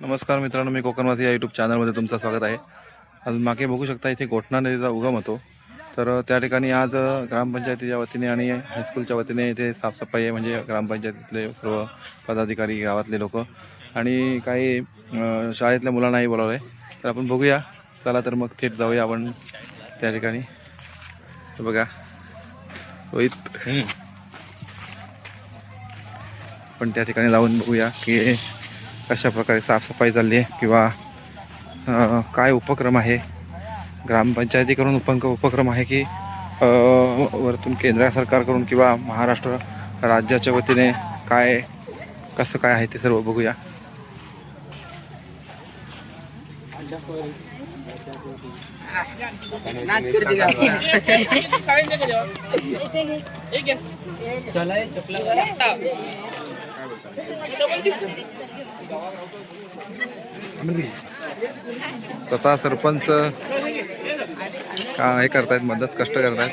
नमस्कार मित्रांनो मी कोकणवासी या यूट्यूब चॅनलमध्ये तुमचं स्वागत आहे. आज मागे बघू शकता इथे गोठणा नदीचा उगम होतो. तर त्या ठिकाणी आज ग्रामपंचायतीच्या वतीने आणि हायस्कूलच्या वतीने इथे साफसफाई आहे. म्हणजे ग्रामपंचायतीतले सर्व पदाधिकारी गावातले लोक आणि काही शाळेतल्या मुलांनाही बोलावलं आहे तर आपण बघूया. चला तर मग थेट जाऊया आपण त्या ठिकाणी. हे बघा. रोहित. पण त्या ठिकाणी जाऊन बघूया की कशा प्रकारे साफसफाई झाली आहे किंवा काय उपक्रम आहे? ग्रामपंचायतीकडून उपंक उपक्रम आहे की वरतून केंद्र सरकारकडून किंवा महाराष्ट्र राज्याच्या वतीने काय कसं काय आहे ते सर्व बघूया. स्वतः सरपंच का हे करतायत मदत कष्ट करतायत.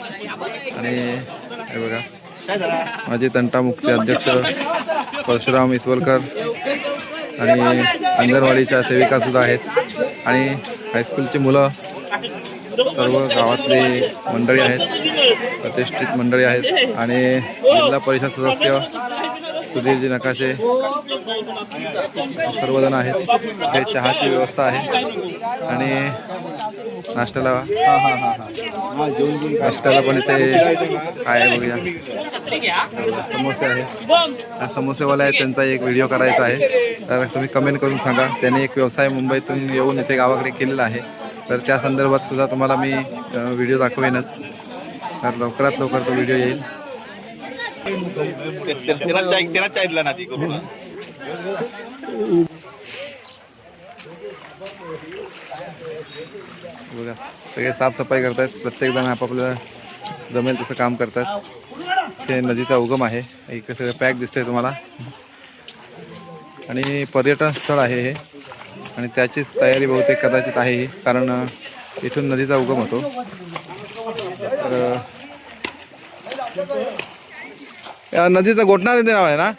आणि हे बघा माझे तंटामुक्ती अध्यक्ष परशुराम इसवलकर आणि अंगणवाडीच्या सेविका सुद्धा आहेत. आणि हायस्कूलची मुलं सर्व गावातली मंडळी आहेत प्रतिष्ठित मंडळी आहेत. आणि जिल्हा परिषद सदस्य सुधीरजी नकाशे सर्वजण आहेत. हे चहाची व्यवस्था आहे. आणि नाश्त्याला नाश्त्याला पण इथे काय आहे बघूया. समोसे आहे त्या समोसेवाला आहे त्यांचा एक व्हिडिओ करायचा आहे. तर तुम्ही कमेंट करून सांगा. त्याने एक व्यवसाय मुंबईतून येऊन इथे गावाकडे केलेला आहे. तर त्या संदर्भात सुद्धा तुम्हाला मी व्हिडिओ दाखवेनच. तर लवकरात लवकर तो व्हिडिओ येईल. तेरा चाय तेरा ना ती करून बघा सगळे साफसफाई करतायत. प्रत्येक जण आपापलं जमेल तसं काम करतात. हे नदीचा उगम आहे. इकडे सगळं पॅक दिसतंय तुम्हाला. आणि पर्यटन स्थळ आहे हे. आणि त्याचीच तयारी बहुतेक कदाचित आहे ही कारण इथून नदीचा उगम होतो. तर या नदीचं गोटणा नदी नाव आहे ना?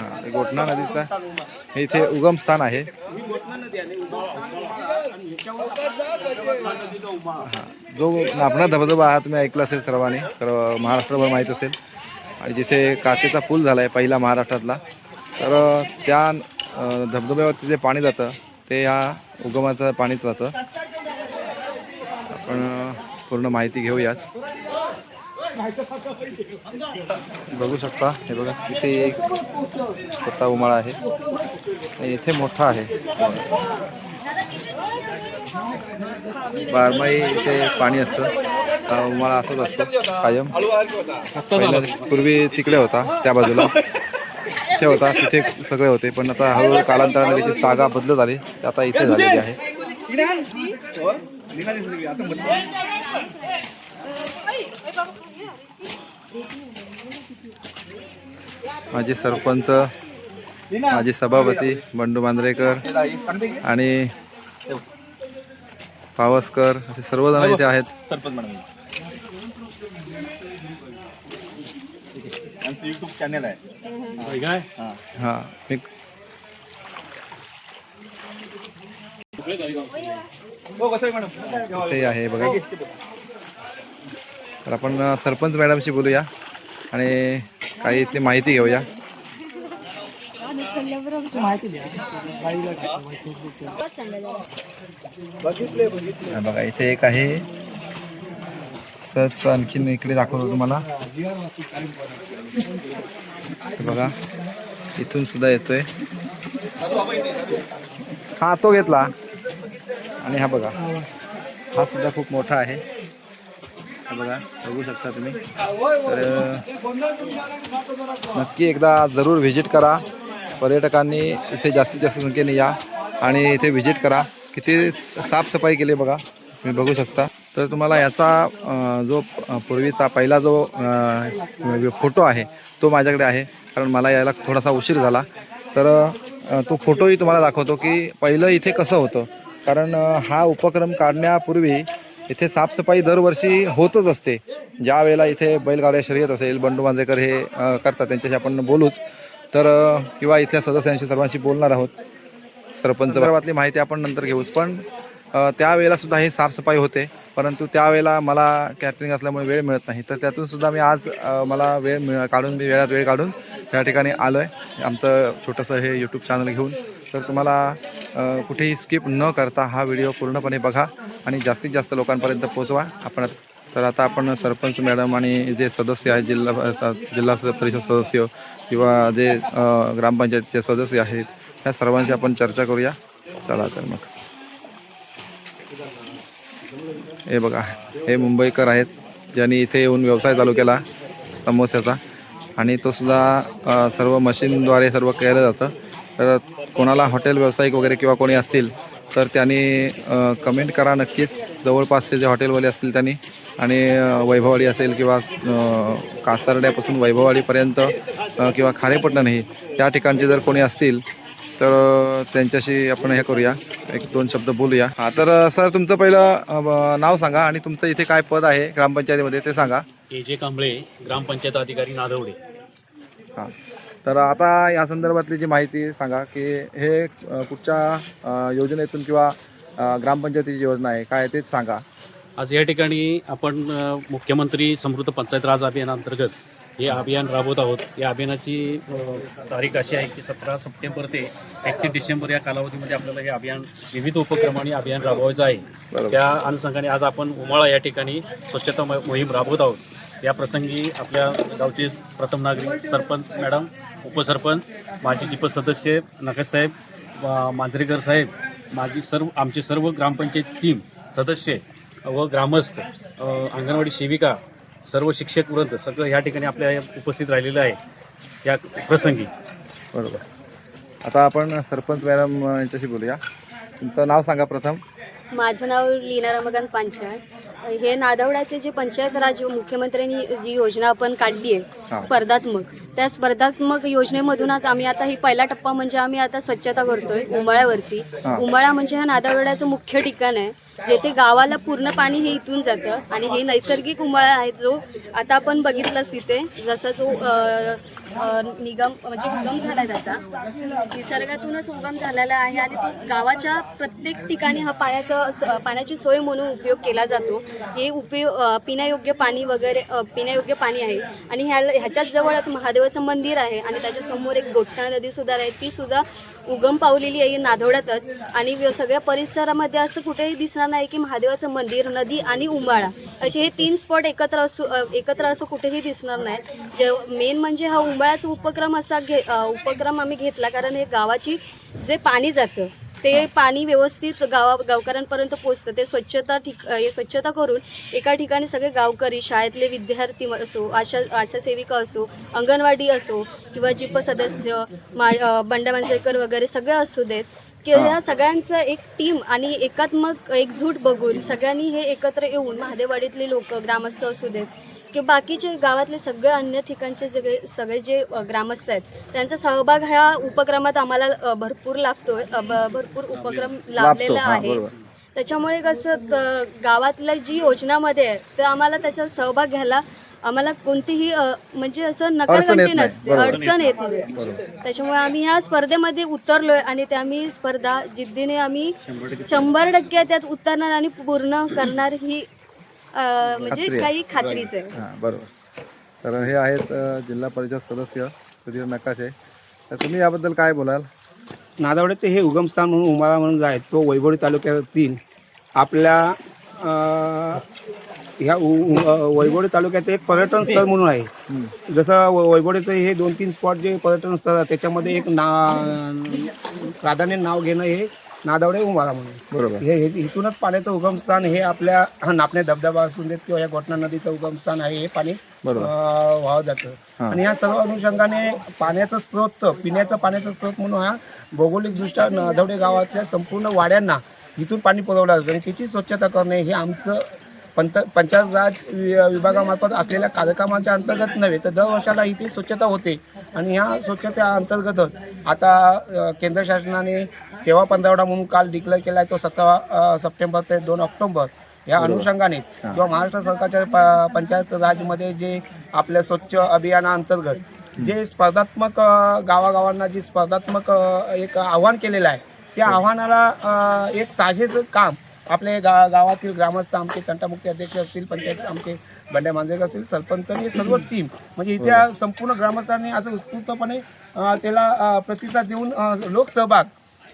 हां गोटना गोटणा नदीचा हे इथे उगम स्थान आहे. जो नापणा धबधबा हा तुम्ही ऐकला असेल सर्वांनी तर महाराष्ट्रभर माहीत असेल. आणि जिथे काचेचा पूल झाला आहे पहिला महाराष्ट्रातला तर त्या धबधब्यावरती जे पाणी जातं ते ह्या उगमाचं पाणीच जातं. आपण पूर्ण माहिती घेऊयाच. बघू शकता हे बघा इथे एक छोटा उमाळा आहे. इथे मोठा आहे. बारमाही इथे पाणी असतं. उमाळा असंच असतो कायम. पहिला पूर्वी तिकडे होता त्या बाजूला. इथे होता तिथे सगळे होते पण आता हळूहळू कालांतराने त्याची जागा बदलत आली. आता इथे झालेली आहे. माझे सरपंच माझे सभापती बंडू मांजरेकर आणि पावसकर असे सर्वजण इथे आहेत. युट्यूब चॅनल आहे. हा मी हो ते आहे बघा. तर आपण सरपंच मॅडमशी बोलूया. आणि काही इथली माहिती घेऊया. बघा इथे एक आहे. सच आणखीन इकडे दाखवतो तुम्हाला. बघा इथून सुद्धा येतोय. हा तो घेतला. आणि हा बघा हा सुद्धा खूप मोठा आहे. बघा बघू शकता तुम्ही. तर नक्की एकदा जरूर व्हिजिट करा. पर्यटकांनी इथे जास्तीत जास्त संख्येने या आणि इथे व्हिजिट करा. किती साफसफाई केली बघा तुम्ही बघू शकता. तर तुम्हाला याचा जो पूर्वीचा पहिला जो फोटो आहे तो माझ्याकडे आहे. कारण मला यायला थोडासा उशीर झाला. तर तो फोटोही तुम्हाला दाखवतो की पहिलं इथे कसं होतं. कारण हा उपक्रम काढण्यापूर्वी इथे साफसफाई दरवर्षी होतच असते. ज्या वेळेला इथे बैलगाड्या शर्यत असेल बंडू मांजेकर हे करतात त्यांच्याशी आपण बोलूच. तर किंवा इथल्या सदस्यांशी सर्वांशी बोलणार आहोत. सरपंच सर्वातली माहिती आपण नंतर घेऊच पण त्यावेळेला सुद्धा हे साफसफाई होते. परंतु त्यावेळेला मला कॅटरिंग असल्यामुळे वेळ मिळत नाही. तर त्यातून सुद्धा मी आज मला वेळ मिळ काढून मी वेळात वेळ काढून त्या ठिकाणी आलो आहे आमचं छोटंसं हे यूट्यूब चॅनल घेऊन. तर तुम्हाला कुठेही स्किप न करता हा व्हिडिओ पूर्णपणे बघा आणि जास्तीत जास्त लोकांपर्यंत पोचवा आपण तर आता आपण सरपंच मॅडम आणि जे सदस्य आहेत जिल्हा जिल्हा परिषद सदस्य किंवा जे अ, ग्रामपंचायतीचे सदस्य आहेत त्या सर्वांशी आपण चर्चा करूया. चला तर मग. हे बघा हे मुंबईकर आहेत ज्यांनी इथे येऊन व्यवसाय चालू केला समोस्याचा. आणि तो सुद्धा सर्व मशीनद्वारे सर्व केलं जातं. तर कोणाला हॉटेल व्यावसायिक वगैरे किंवा कोणी असतील तर त्यांनी कमेंट करा नक्कीच. जवळपासचे जे हॉटेलवाले असतील त्यांनी. आणि वैभववाडी असेल किंवा कासारड्यापासून वैभववाडीपर्यंत किंवा खारेपट्टण हे त्या ठिकाणचे जर कोणी असतील तर त्यांच्याशी आपण हे करूया. एक दोन शब्द बोलूया. हा तर सर तुमचं पहिलं नाव सांगा आणि तुमचं इथे काय पद आहे ग्रामपंचायतीमध्ये ते सांगा. ए जे कांबळे ग्रामपंचायत अधिकारी नादवडे. हां. तर आता या संदर्भातली जी माहिती सांगा की हे कुठच्या योजनेतून किंवा ग्रामपंचायतीची योजना आहे काय तेच सांगा. आज या ठिकाणी आपण मुख्यमंत्री समृद्ध पंचायत राज अभियानांतर्गत हे अभियान राबवत आहोत. या अभियानाची तारीख अशी आहे की सतरा सप्टेंबर ते एकतीस डिसेंबर या कालावधीमध्ये आपल्याला हे अभियान विविध उपक्रमांनी अभियान राबवायचं आहे. त्या अनुषंगाने आज आपण उमाळा या ठिकाणी स्वच्छता मोहीम राबवत आहोत. या प्रसंगी आपल्या गावचे प्रथम नागरिक सरपंच मॅडम उपसरपंच माजी दीपक सदस्य नकश साहेब वा- मांजरेकर साहेब माझी सर्व आमचे सर्व ग्रामपंचायत टीम सदस्य व ग्रामस्थ अंगणवाडी सेविका सर्व शिक्षक वृंद सगळं या ठिकाणी आपल्या उपस्थित राहिलेलं आहे या प्रसंगी. बरोबर. आता आपण सरपंच मॅडम यांच्याशी बोलूया. तुमचं नाव सांगा प्रथम. माझं नाव लीना रमकांत पांचाळ. हे नादवड्याचे जे पंचायत राज मुख्यमंत्र्यांनी जी योजना आपण काढली हा. आहे स्पर्धात्मक त्या स्पर्धात्मक योजनेमधूनच आम्ही आता ही पहिला टप्पा म्हणजे आम्ही आता स्वच्छता करतोय उमाळ्यावरती. उमाळा म्हणजे हा नादवड्याचं मुख्य ठिकाण आहे जेथे गावाला पूर्ण पाणी हे इथून जातं आणि हे नैसर्गिक उमाळा आहे जो आता आपण बघितलंच तिथे जसा जो निगम म्हणजे उगम झाला त्याचा निसर्गातूनच उगम झालेला आहे आणि तो गावाच्या प्रत्येक ठिकाणी हा पाण्याचा पाण्याची सोय म्हणून उपयोग केला जातो. हे उपयोग पिण्यायोग्य पाणी वगैरे पिण्यायोग्य पाणी आहे. आणि ह्या ह्याच्याच जवळच महादेवाचं मंदिर आहे आणि त्याच्यासमोर एक गोठणा नदीसुद्धा आहे. ती सुद्धा उगम पावलेली आहे नाधवड्यातच आणि सगळ्या परिसरामध्ये असं कुठेही दिसणार नाही की महादेवाचं मंदिर नदी आणि उंबाळा असे हे तीन स्पॉट एकत्र असू एकत्र असं कुठेही दिसणार नाही जे मेन म्हणजे हा उंबाळ्याचा उपक्रम असा घे उपक्रम आम्ही घेतला कारण हे गावाची जे पाणी जातं ते पाणी व्यवस्थित गावा गावकऱ्यांपर्यंत पोचतं ते स्वच्छता ठिक हे स्वच्छता करून एका ठिकाणी सगळे गावकरी शाळेतले विद्यार्थी असो आशा आशासेविका असो अंगणवाडी असो किंवा जिप सदस्य मा बंडा मांजरेकर वगैरे सगळे असू देत की हा. या सगळ्यांचं एक टीम आणि एकात्मक एकजूट बघून सगळ्यांनी हे एकत्र येऊन महादेवाडीतले लोक ग्रामस्थ असू देत की बाकीचे गावातले सगळे अन्य ठिकाणचे जे सगळे जे ग्रामस्थ आहेत त्यांचा सहभाग ह्या उपक्रमात आम्हाला भरपूर लागतोय भरपूर उपक्रम लाभलेला आहे. त्याच्यामुळे कसं गावातल्या जी योजनामध्ये आहे तर आम्हाला त्याच्यात सहभाग घ्यायला आम्हाला कोणतीही अ, म्हणजे असं अडचण येत नकारकंटी नाही. नसते. बरोबर. अडचण येत नाही. त्याच्यामुळे आम्ही ह्या स्पर्धेमध्ये उतरलोय आणि त्या आम्ही स्पर्धा जिद्दीने आम्ही शंभर टक्के त्यात उतरणार आणि पूर्ण करणार ही अ, म्हणजे खात्री आहे. काही खात्रीच आहे. हां बरोबर. तर हे आहेत अ, जिल्हा परिषद सदस्य सुधीर नकाशे. तर तुम्ही याबद्दल काय बोलाल? नादावड्याचे हे उगमस्थान म्हणून उमाळा म्हणून जो आहे तो वैभवडी तालुक्यातील आपल्या अं, ह्या वैभवडी तालुक्यात एक पर्यटन स्थळ म्हणून आहे. जसं वै- वैभवडीचं हे दोन तीन स्पॉट जे पर्यटन स्थळ आहे त्याच्यामध्ये एक ना प्राधान्य नाव घेणं हे नादावडे उमाळा म्हणून. बरोबर. हे हे- इथूनच पाण्याचं उगमस्थान हे आपल्या नापणे धबधबा असून देत किंवा या गोटणा नदीचं उगमस्थान आहे हे पाणी बरोबर. अं, वाहत जातं. आणि या सर्व अनुषंगाने पाण्याचं स्रोत पिण्याचं पाण्याचं स्रोत म्हणून हा भौगोलिकदृष्ट्या नाधवडे गावातल्या संपूर्ण वाड्यांना इथून पाणी पुरवलं जातं आणि त्याची स्वच्छता करणे हे आमचं पंत पंचायत राज विभागामार्फत असलेल्या कार्यक्रमाच्या अंतर्गत नव्हे तर दरवर्षाला इथे स्वच्छता होते. आणि ह्या स्वच्छता अंतर्गतच आता केंद्र शासनाने सेवा पंधरवडा म्हणून काल डिक्लेअर केला आहे तो सतरा सप्टेंबर ते दोन ऑक्टोबर या अनुषंगाने किंवा महाराष्ट्र सरकारच्या प- पंचायत राजमध्ये जे आपल्या स्वच्छ अभियानाअंतर्गत जे स्पर्धात्मक गावागावांना जी स्पर्धात्मक एक आव्हान केलेलं आहे त्या आव्हानाला एक साजेचं काम आपले गा गावातील ग्रामस्थ आमचे तंटामुक्ती अध्यक्ष असतील पंचायत आमचे बंड्या मांजरेकर असतील सरपंच आणि सर्व टीम म्हणजे इथे संपूर्ण ग्रामस्थांनी असं उत्स्फूर्तपणे त्याला प्रतिसाद देऊन लोकसहभाग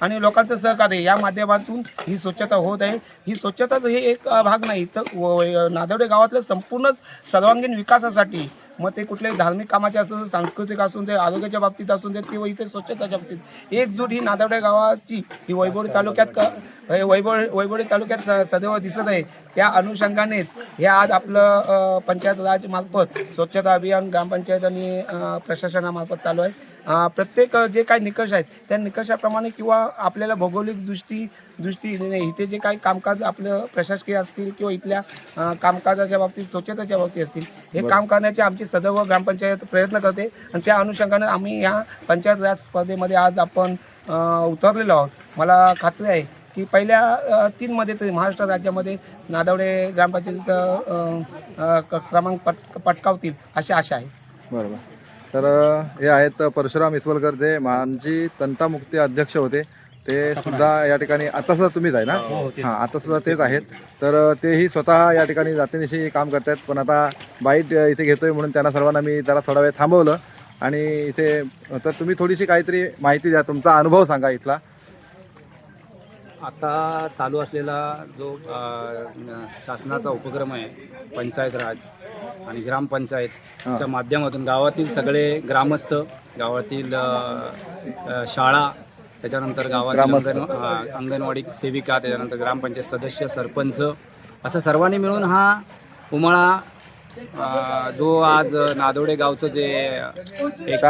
आणि लोकांचं सहकार्य या माध्यमातून ही स्वच्छता होत आहे. ही स्वच्छताच हे एक भाग नाही. तर व- नादवडे गावातल्या संपूर्ण सर्वांगीण विकासासाठी मग ते कुठल्याही धार्मिक कामाचे असू सांस्कृतिक असून ते आरोग्याच्या बाबतीत असून ते किंवा इथे स्वच्छताच्या बाबतीत एकजूट ही नादवडे गावाची ही वैभवडी तालुक्यात हे वैभव वैभवडी तालुक्यात सदैव दिसत आहे. त्या अनुषंगानेच हे आज आपलं पंचायत राजमार्फत स्वच्छता अभियान ग्रामपंचायत आणि प्रशासनामार्फत चालू आहे. प्रत्येक जे काही निकष आहेत त्या निकषाप्रमाणे किंवा आपल्याला भौगोलिक दृष्टी दृष्टी इथे जे काही कामकाज आपलं प्रशासकीय असतील किंवा इथल्या कामकाजाच्या बाबतीत स्वच्छतेच्या बाबतीत असतील हे काम करण्याचे आमची सदैव ग्रामपंचायत प्रयत्न करते. आणि त्या अनुषंगाने आम्ही ह्या पंचायत राज स्पर्धेमध्ये आज आपण उतरलेलो आहोत. मला खात्री आहे की पहिल्या तीनमध्ये तरी महाराष्ट्र राज्यामध्ये नादवडे ग्रामपंचायतीचं क्रमांक पट पटकावतील अशी आशा आहे. बरोबर तर हे आहेत परशुराम इसवलकर जे मानजी तंटामुक्ती अध्यक्ष होते. ते सुद्धा या ठिकाणी आता सुद्धा तुम्हीच आहे ना? हां आता सुद्धा तेच आहेत. तर तेही स्वतः या ठिकाणी जातीनिशी काम करतात पण आता बाईट इथे घेतोय म्हणून त्यांना सर्वांना मी जरा थोडा वेळ थांबवलं. आणि इथे तर तुम्ही थोडीशी काहीतरी माहिती द्या. तुमचा अनुभव सांगा इथला. आता चालू असलेला जो शासनाचा उपक्रम आहे पंचायत राज आणि ग्रामपंचायतच्या माध्यमातून गावातील सगळे ग्रामस्थ गावातील शाळा त्याच्यानंतर. अंगण अ, अंगणवाडी सेविका त्याच्यानंतर ग्रामपंचायत सदस्य सरपंच असं सर्वांनी मिळून हा उमाळा जो आज नादोडे गावचं जे एक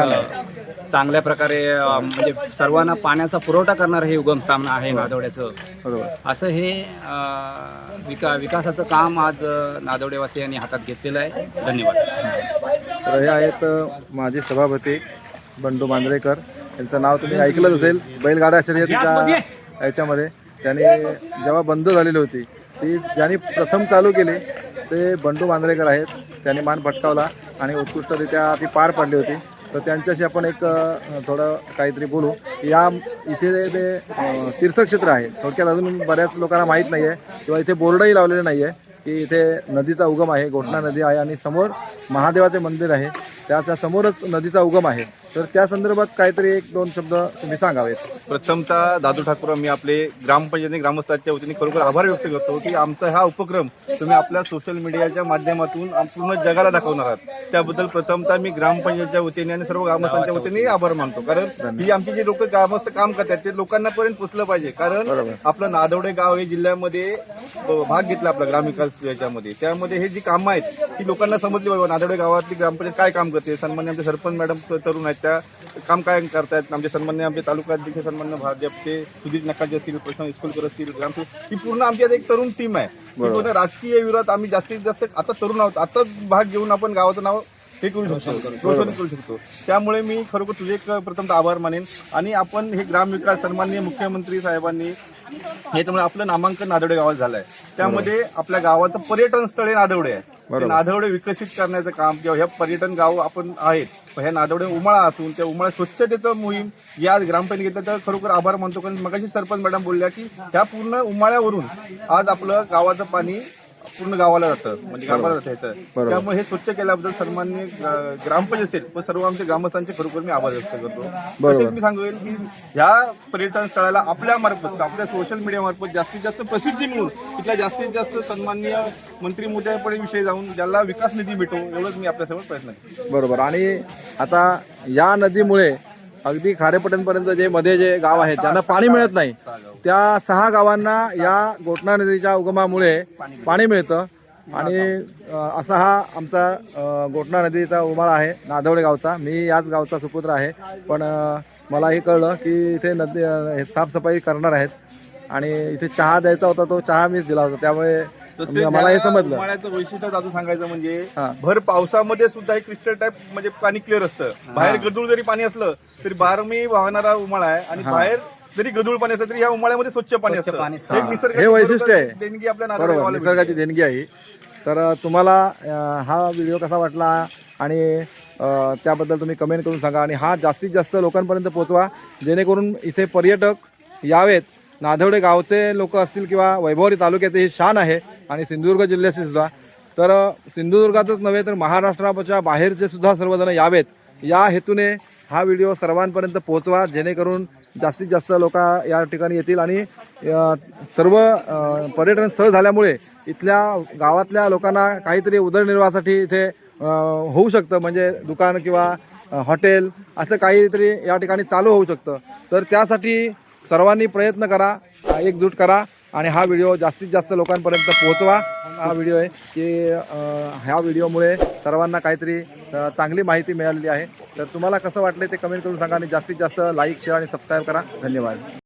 चांगल्या प्रकारे म्हणजे सर्वांना पाण्याचा पुरवठा करणारं हे उगमस्थान आहे नादोड्याचं. बरोबर. असं हे विका विकासाचं काम आज अ, नादवडेवासियांनी हातात घेतलेलं आहे. धन्यवाद. तर हे आहेत माजी सभापती बंडू मांजरेकर यांचं नाव तुम्ही ऐकलंच असेल. बैलगाडा शर्यतीच्या याच्यामध्ये. त्यांनी जेव्हा बंद झालेली होती ती ज्यांनी प्रथम चालू केली ते बंडू मांजरेकर आहेत. त्यांनी मान पटकावला आणि उत्कृष्टरित्या ती पार पडली होती. तर त्यांच्याशी आपण एक थोडं काहीतरी बोलू. या इथे ते तीर्थक्षेत्र आहे थोडक्यात अजून बऱ्याच लोकांना माहीत नाही आहे किंवा इथे बोर्डही लावलेले नाही आहे की इथे नदीचा उगम आहे घोटणा नदी आहे आणि समोर महादेवाचे मंदिर आहे. त्याच्या समोरच नदीचा उगम आहे. तर त्या संदर्भात काहीतरी एक दोन शब्द तुम्ही सांगावेत. प्रथमतः दादू ठाकूर मी आपले ग्रामपंचायत आणि ग्रामस्थांच्या वतीने खरोखर आभार व्यक्त करतो की आमचा हा उपक्रम तुम्ही आपल्या सोशल मीडियाच्या माध्यमातून पूर्ण जगाला दाखवणार आहात. त्याबद्दल प्रथमतः मी ग्रामपंचायतीच्या वतीने आणि सर्व ग्रामस्थांच्या वतीने आभार मानतो. कारण ही आमची जी लोक ग्रामस्थ काम करतात ते लोकांना पर्यंत पोचलं पाहिजे. कारण आपलं नादवडे गाव हे जिल्ह्यामध्ये भाग घेतला आपला ग्रामविकास याच्यामध्ये. त्यामध्ये हे जी कामं आहेत ती लोकांना समजली पाहिजे. नादवडे गावातली ग्रामपंचायत काय काम करते? सन्मान्य आमचे सरपंच मॅडम तरुण आहेत त्या काम काय करतायत? आमचे सन्मान्य आमचे तालुका अध्यक्ष सन्मान्य भाजपचे सुधीर नकाचे असतील प्रशांत इस्कुलकर असतील ग्रामसेवक ही पूर्ण आमची एक तरुण टीम आहे. ही पूर्ण राजकीय विरोधात आम्ही जास्तीत जास्त आता तरुण आहोत. आता भाग घेऊन आपण गावाचं नाव हे करू शकतो. रोशन करू. शकतो. त्यामुळे मी खरोखर तुझे एक प्रथम आभार मानेन. आणि आपण हे ग्रामविकास सन्माननीय मुख्यमंत्री साहेबांनी हे त्यामुळे आपलं नामांकन नादवडे गावात झालंय. त्यामध्ये आपल्या गावाचं पर्यटन स्थळ हे नादवडे आहे. ते नादवडे विकसित करण्याचं काम किंवा ह्या पर्यटन गाव आपण आहेत. ह्या नादवडे उमाळा असून त्या उमाळा स्वच्छतेचं मोहीम या ग्रामपंचायतीचं तर खरोखर आभार मानतो. कारण मगाशी सरपंच मॅडम बोलल्या की ह्या पूर्ण उमाळ्यावरून आज आपलं गावाचं पाणी पूर्ण गावाला जातं. म्हणजे गावाला जातं ह्याचं त्यामुळे हे स्वच्छ केल्याबद्दल सन्मान्य अं, ग्रामपंचायत असेल पण सर्व आमच्या ग्रामस्थांचे खरोखर मी आभार व्यक्त करतो. तसेच मी सांगेल की ह्या पर्यटन स्थळाला आपल्या मार्फत आपल्या सोशल मीडिया मार्फत जास्तीत जास्त प्रसिद्धी मिळून तिथल्या जास्तीत जास्त सन्माननीय मंत्री मोठ्यापणे विषयी जाऊन ज्याला विकास निधी भेटो एवढंच मी आपल्यासमोर प्रयत्न करतो. बरोबर. आणि आता या नदीमुळे अगदी खारेपटणपर्यंत जे मध्ये जे गाव आहेत ज्यांना पाणी मिळत नाही त्या सहा गावांना या गोठणा नदीच्या उगमामुळे पाणी मिळतं. आणि असा हा आमचा गोठणा नदीचा उमाळा आहे नादवडे गावचा. मी याच गावचा सुपुत्र आहे. पण मला हे कळलं की इथे नदी साफसफाई करणार आहेत. आणि इथे चहा द्यायचा होता तो चहा मीच दिला होता. त्यामुळे मला हे या समजलं. उन्हाळ्याचं वैशिष्ट्य दादू सांगायचं म्हणजे हा. भर पावसामध्ये सुद्धा हे क्रिस्टल टाईप म्हणजे पाणी क्लिअर असतं. बाहेर गडूळ जरी पाणी असलं तरी बारमी वाहणारा उमाळा आहे आणि बाहेर जरी गडूळ पाणी असलं तरी या उमाळ्यामध्ये स्वच्छ पाणी असतं. पाणी, हे एक निसर्गाची हे वैशिष्ट्य आहे. देणगी आपल्या नारळ बरोबर गावाला निसर्गाची देणगी आहे. ही. तर अ, तुम्हाला अ, हा व्हिडिओ कसा वाटला? आणि अ, त्याबद्दल तुम्ही कमेंट करून सांगा. आणि हा जास्तीत जास्त लोकांपर्यंत पोहोचवा. जेणेकरून इथे पर्यटक यावेत. नाधवडे गावचे लोक असतील किंवा वैभवरी तालुक्याचे हे शान आहे आणि सिंधुदुर्ग जिल्ह्याची सुद्धा. तर सिंधुदुर्गातच नव्हे तर महाराष्ट्राच्या बाहेरचे सुद्धा सर्वजण यावेत. या हेतूने हा व्हिडिओ सर्वांपर्यंत पोहोचवा जेणेकरून जास्तीत जास्त लोक या ठिकाणी येतील आणि सर्व पर्यटन स्थळ झाल्यामुळे इथल्या गावातल्या लोकांना काहीतरी उदरनिर्वाहासाठी इथे होऊ शकतं. म्हणजे दुकान किंवा हॉटेल असं काहीतरी या ठिकाणी चालू होऊ शकतं. तर त्यासाठी सर्वांनी प्रयत्न करा एकजूट करा आणि हा व्हिडिओ जास्तीत जास्त लोकांपर्यंत पोहोचवा. हा व्हिडिओ आहे की ह्या व्हिडिओमुळे सर्वांना काहीतरी चांगली माहिती मिळालेली आहे. तर तुम्हाला कसं वाटलं ते कमेंट करून सांगा आणि जास्तीत जास्त लाईक शेअर आणि सबस्क्राईब करा. धन्यवाद.